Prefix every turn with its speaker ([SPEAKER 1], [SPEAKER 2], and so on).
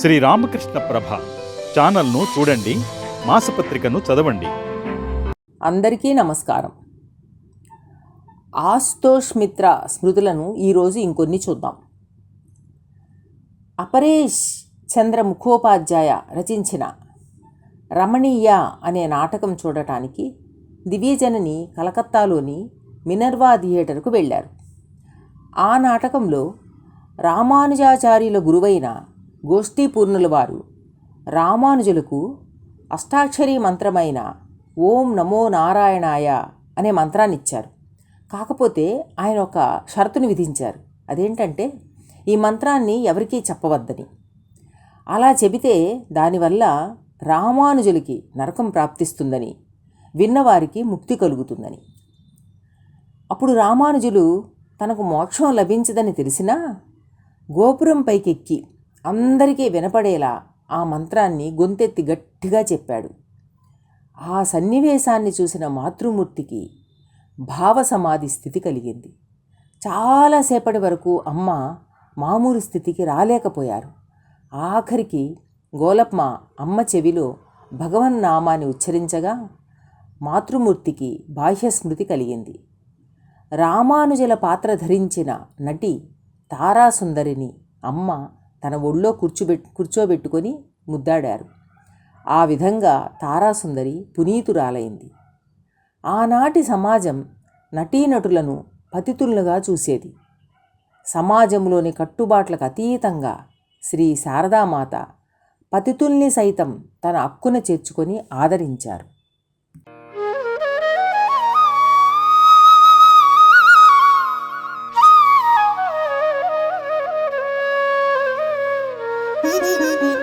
[SPEAKER 1] శ్రీ రామకృష్ణ ప్రభ ఛానల్ను చూడండి మాసపత్రికను చదవండి.
[SPEAKER 2] అందరికీ నమస్కారం. ఆస్తోష్ మిత్ర స్మృతులను ఈరోజు ఇంకొన్ని చూద్దాం. అపరేష్ చంద్ర ముఖోపాధ్యాయ రచించిన రమణీయ అనే నాటకం చూడటానికి దివ్యజనని కలకత్తాలోని మినర్వా థియేటర్కు వెళ్ళారు. ఆ నాటకంలో రామానుజాచార్యుల గురువైన గోష్ఠీపూర్ణుల వారు రామానుజులకు అష్టాక్షరీ మంత్రమైన ఓం నమో నారాయణాయ అనే మంత్రాన్ని ఇచ్చారు కాకపోతే ఆయన ఒక షరతుని విధించారు. అదేంటంటే ఈ మంత్రాన్ని ఎవరికీ చెప్పవద్దని. అలా చెబితే దానివల్ల రామానుజులకి నరకం ప్రాప్తిస్తుందని విన్నవారికి ముక్తి కలుగుతుందని. అప్పుడు రామానుజులు తనకు మోక్షం లభించదని తెలిసినా గోపురం పైకెక్కి అందరికీ వినపడేలా ఆ మంత్రాన్ని గొంతెత్తి గట్టిగా చెప్పాడు. ఆ సన్నివేశాన్ని చూసిన మాతృమూర్తికి భావ సమాధి స్థితి కలిగింది. చాలాసేపటి వరకు అమ్మ మామూలు స్థితికి రాలేకపోయారు. ఆఖరికి గోలప్మ అమ్మ చెవిలో భగవన్ నామాన్ని ఉచ్చరించగా మాతృమూర్తికి బాహ్య స్మృతి కలిగింది. రామానుజల పాత్ర ధరించిన నటి తారాసుందరిని అమ్మ తన ఒళ్ళో కూర్చోబెట్ కూర్చోబెట్టుకొని ముద్దాడారు. ఆ విధంగా తారాసుందరి పునీతురాలైంది. ఆనాటి సమాజం నటీనటులను పతితులుగా చూసేది. సమాజంలోని కట్టుబాట్లకు అతీతంగా శ్రీ శారదామాత పతితుల్ని సైతం తన అక్కున చేర్చుకొని ఆదరించారు. Ha ha ha ha!